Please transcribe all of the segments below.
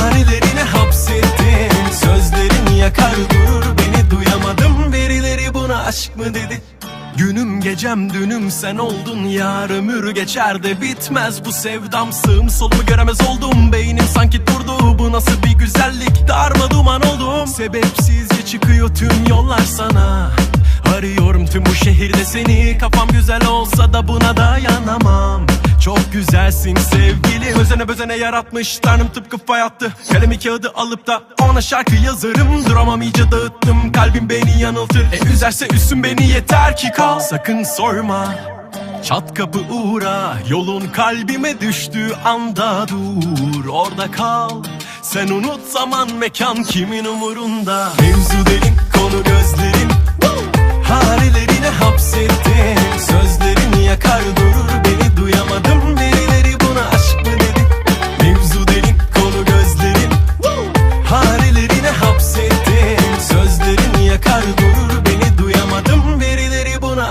Hanelerine hapsettin Sözlerin yakar durur beni. Duyamadım Birileri buna aşk mı dedi? Günüm gecem dünüm sen oldun yar Ömür geçer de bitmez bu sevdam. Sığım solumu göremez oldum Beynim sanki durdu. Bu nasıl bir güzellik Darma duman oldum. Sebepsizce çıkıyor tüm yollar sana Arıyorum tüm bu şehirde seni. Kafam güzel olsa da buna dayanamam. Çok güzelsin sevgili. Özene bezene yaratmış Tanrım tıpkı fay attı. Kalemi kağıdı alıp da ona şarkı yazarım. Duramam iyice dağıttım. Kalbim beni yanıltır. E üzerse üstün beni yeter ki kal. Sakın sorma. Çat kapı uğra. Yolun kalbime düştüğü anda dur. Orada kal. Sen unut zaman mekan kimin umurunda? Mevzu derin konu gözlerin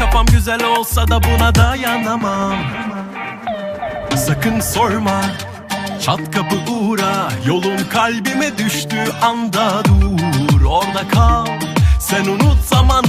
Kafam güzel olsa da buna dayanamam. Sakın sorma Çat kapı uğra Yolun kalbime düştüğü anda dur. Orada kal Sen unut zaman